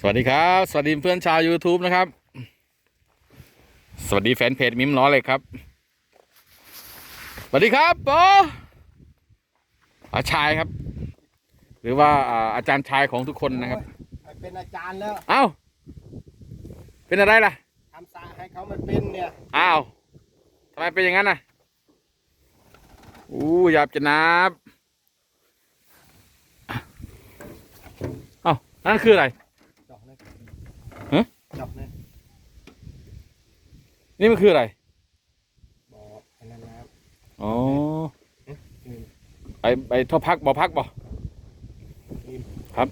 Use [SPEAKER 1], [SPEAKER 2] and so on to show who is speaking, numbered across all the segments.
[SPEAKER 1] สวัสดีครับ สวัสดีเพื่อนชาว YouTube นะครับ สวัสดีแฟนเพจมิมล้อเลยครับ สวัสดีครับปออาชายครับ หรือว่าอ่าอาจารย์ชายของทุกคนนะครับ
[SPEAKER 2] ไปเป็นอาจารย์แล้ว
[SPEAKER 1] เอ้า เป็นอะไรล่ะ
[SPEAKER 2] ทำสาให้เขามาเป็นเนี่ย
[SPEAKER 1] อ้าวทำไมเป็นอย่างนั้นน่ะอู้หยาบจะนับเอ้าอันนั้นคืออะไร
[SPEAKER 2] ดอกนะ
[SPEAKER 1] ฮะ
[SPEAKER 2] ดอกนะ
[SPEAKER 1] นี่มันคืออะไร
[SPEAKER 2] บอกอันนั้นนะ
[SPEAKER 1] อ๋อ
[SPEAKER 2] อืม
[SPEAKER 1] ไอไอท่อพักบ่อพักบ่
[SPEAKER 2] อืม
[SPEAKER 1] ครับ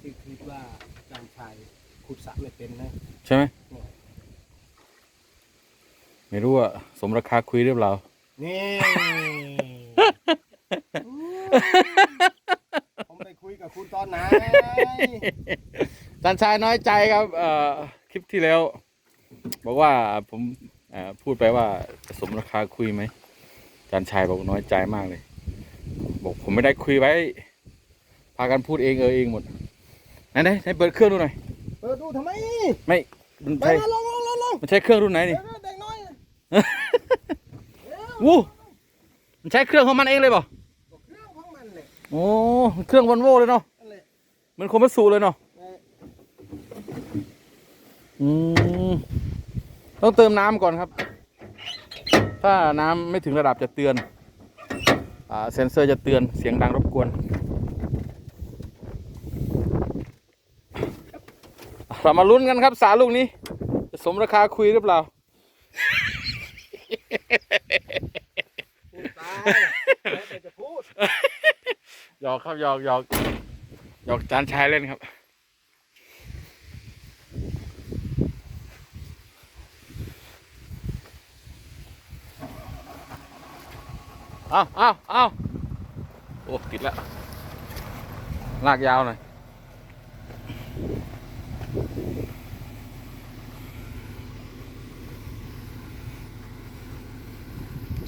[SPEAKER 2] ที่คิดว่าอาจารย์ชายขุดสระไม่เป็นนะ
[SPEAKER 1] ใช่ไหมไม่รู้ว่าสมราคาคุยหรือเปล่า
[SPEAKER 2] นี่ ผมไปคุยกับคุณตอนไหน
[SPEAKER 1] จันชายน้อยใจครับเอ่อคลิปที่แล้ว บอกว่าผมเอ่อพูดไปว่าจะสมราคาคุยไหมจันชายบอกน้อยใจมากเลย บอกผมไม่ได้คุยไว้ พากันพูดเองเออเองหมดไหนไหนไหนเปิดเครื่องดูหน่อย
[SPEAKER 2] เปิดดูทำไม
[SPEAKER 1] ไม่มัน
[SPEAKER 2] ไป
[SPEAKER 1] ใช่
[SPEAKER 2] มาลงลงลงลง
[SPEAKER 1] มันใช่เครื่องรุ่นไหน
[SPEAKER 2] เดี๋
[SPEAKER 1] นี่
[SPEAKER 2] ยวนะเด็กน้อย
[SPEAKER 1] วู้มันใช้เครื่องของมันเองเลยเปล่า
[SPEAKER 2] เครื่องของมันเลย
[SPEAKER 1] โอ้เครื่องวอลโว่เลยเนาะ
[SPEAKER 2] นั่นแหละ
[SPEAKER 1] เหมันโคมัตสุเลยเนาะ
[SPEAKER 2] เออ
[SPEAKER 1] อืมต้องเติมน้ำก่อนครับ ถ้าน้ำไม่ถึงระดับจะเตือนอ่าเซ็นเซอร์จะเตือนเสียงดังรบกวน เรามาลุ้นกันครับสาลูกนี้จะสมราคาคุยหรือเปล่า
[SPEAKER 2] พูดตายแล้วแต่จะพูด
[SPEAKER 1] หยอกครับหยอกหยอกหยอกจานชายเล่นครับ เอาเอาเอาโอ้ ติดแล้ว ลากยาวหน่อย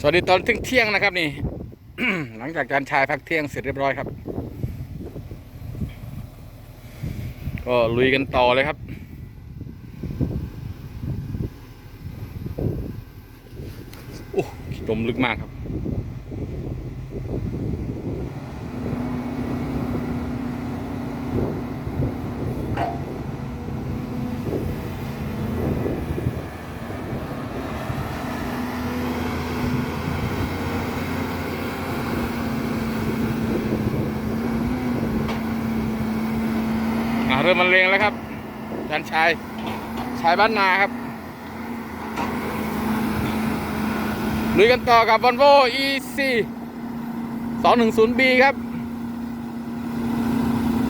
[SPEAKER 1] สวัสดีตอนเที่ยงนะครับนี่ หลังจากการชายพักเที่ยงเสร็จเรียบร้อยครับ ก็ลุยกันต่อเลยครับ โอ้จมลึกมากครับ เริ่มมันเลงแล้วครับอาจารย์ชายชายบ้านนาครับลุยกันต่อกับ Volvo EC 210B ครับ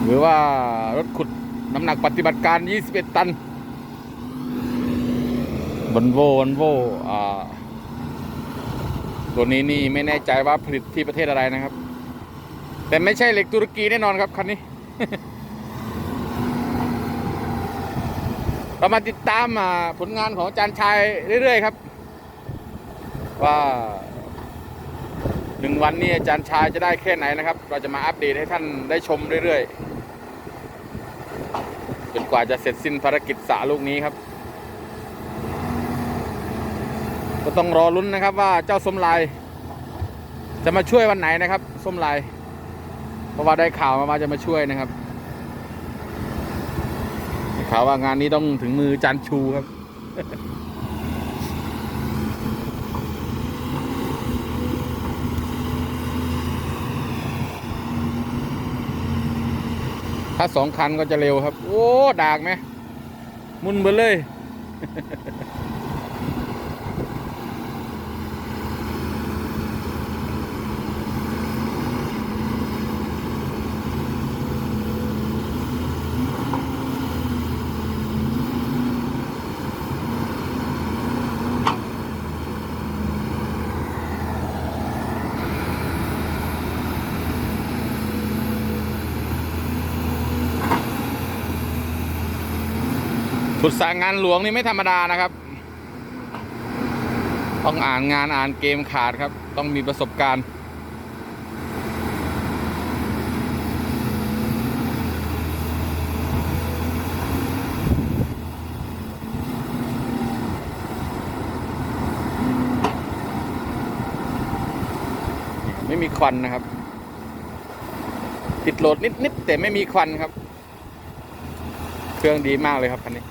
[SPEAKER 1] หรือว่ารถขุดน้ำหนักปฏิบัติการ 21 ตัน Volvo Volvo อ่าตัวนี้นี่ไม่แน่ใจว่าผลิตที่ประเทศอะไรนะครับ แต่ไม่ใช่เหล็กตุรกีแน่นอนครับคันนี้ เรามาติดตามผลงานของอาจารย์ชายเรื่อย ๆ ครับ ว่าหนึ่งวันนี้อาจารย์ชายจะได้แค่ไหนนะครับ เราจะมาอัปเดตให้ท่านได้ชมเรื่อยๆจนกว่าจะเสร็จสิ้นภารกิจสระลูกนี้ครับ ก็ต้องรอลุ้นนะครับว่าเจ้าสมลาย จะมาช่วยวันไหนนะครับสมลายเพราะว่าได้ข่าวมาว่าจะมาช่วยนะครับ ข่าวว่างานนี้ต้องถึงมือจันชูครับ ถ้าสองคันก็จะเร็วครับ โอ้ ดากไหม มุนไปเลย ขุดสางงานหลวงนี่ไม่ธรรมดานะครับ ต้องอ่านงานอ่านเกมขาดครับ ต้องมีประสบการณ์ไม่มีควันนะครับ ติดโหลดนิดๆแต่ไม่มีควันครับ เครื่องดีมากเลยครับคันนี้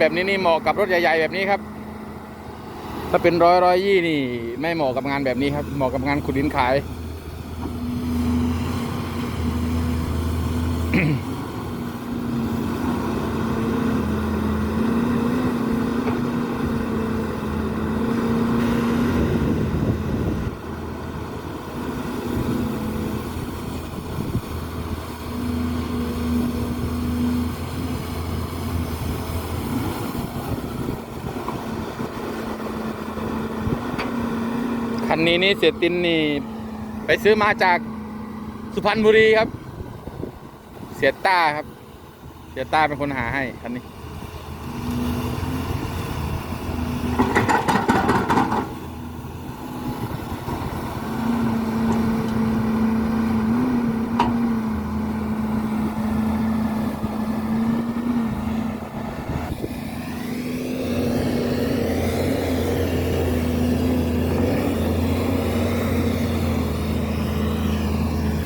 [SPEAKER 1] แบบนี้นี่เหมาะกับรถใหญ่ๆแบบนี้ครับ ถ้าเป็นร้อยร้อยยี่นี่ ไม่เหมาะกับงานแบบนี้ครับ เหมาะกับงานขุดดินขาย นนี้นี่เสียตินนี่ ไปซื้อมาจากสุพรรณบุรีครับ เสียต้าครับ เสียต้าเป็นคนหาให้คันนี้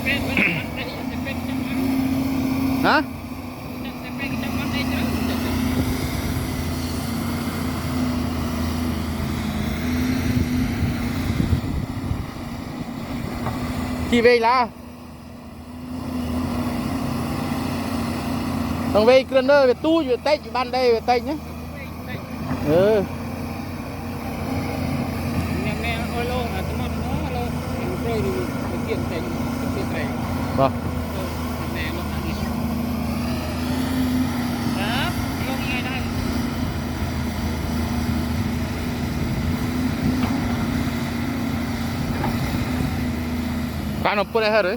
[SPEAKER 3] มันมันจะเป็นจังหวะ
[SPEAKER 1] ฮะ
[SPEAKER 3] จะเป็นจังหวะได้จัง
[SPEAKER 1] ที่เวลาต้องเวก เกรนเนอร์ về tu về tết ban đây về tết nhé ừ
[SPEAKER 3] แม่แม่โอโลอะตะมันเนาะโลเป็นโปรยดูเกี่ยนแต่งเกี่ยนแต่ง
[SPEAKER 1] Vâng.
[SPEAKER 3] เออแม่ลงอันนี้ครับลงยังไงได้
[SPEAKER 1] Kan apa dah hari?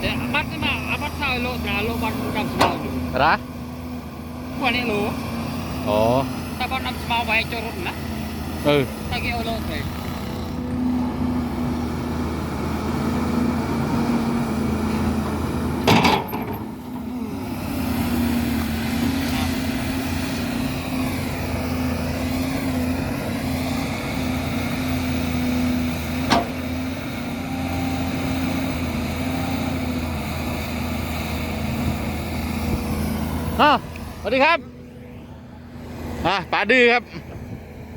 [SPEAKER 3] แต่บัตรนี่มาบัตรเท่าโลดาโลบัตรดำสมาวอยู่
[SPEAKER 1] Ra?
[SPEAKER 3] พวกนี้โล
[SPEAKER 1] Oh.
[SPEAKER 3] แต่บัตรดำสมาวไว้จรดนะ
[SPEAKER 1] Ừ.
[SPEAKER 3] ตะเกียโลดเลย
[SPEAKER 1] อ้าว สวัสดีครับอ่าป๋าดื้อครับ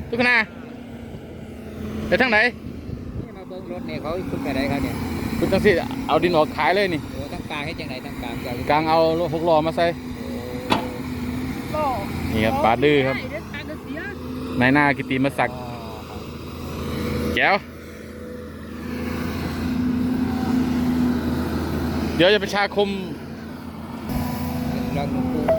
[SPEAKER 1] ทุกคณะไปทางไหน
[SPEAKER 3] นี่มาเบิ้งรถเนี่ยเขาคุณไปไหนเขาเนี่ย
[SPEAKER 1] คุณจังสิเอาดินออกขายเลยนี่
[SPEAKER 3] โอ้ต้องกลางให้จังไหนต้องกลางกลาง
[SPEAKER 1] กลางเอารถหกล้อมาใส่นี่ครับป๋าดื้อครับนายหน้ากิติมศักดิ์แก้วเดี๋ยวจะประชาคม
[SPEAKER 3] ลองดู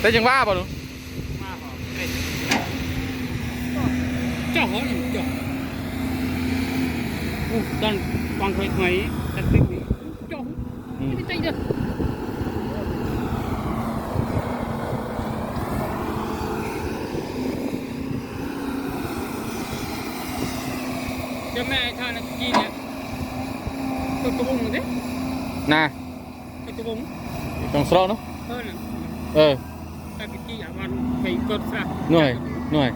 [SPEAKER 1] ได้ยังว่าป่ะลุง
[SPEAKER 3] มาหอมเจ้าหอมเจ้าอู้ตอนฟังเคยเคยแต่ติ๊กนี่เจ้า
[SPEAKER 1] อืม
[SPEAKER 3] ไม่ได้ใจเด้อ แม่ท่านกี้เนี่ยตัวกระบุงดิ
[SPEAKER 1] น่ะ
[SPEAKER 3] ตัวกระบุง
[SPEAKER 1] ต้องสโลเนาะ
[SPEAKER 3] เออ
[SPEAKER 1] เออ
[SPEAKER 3] ต่กี้อย่าวันไปกดซะ
[SPEAKER 1] หน่วยหน่วย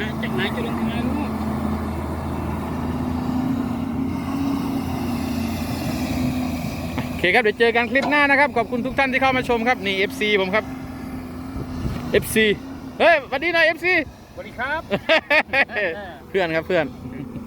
[SPEAKER 3] น่ะจากไหนจะลงทางไหนรู้โอ
[SPEAKER 1] เคครับเดี๋ยวเจอกันคลิปหน้านะครับ ขอบคุณทุกท่านที่เข้ามาชมครับนี่ FC ผมครับ FC เฮ้ยสวัสดีหน่อย FC
[SPEAKER 3] สวัสดีครับ
[SPEAKER 1] เพื่อนครับเพื่อน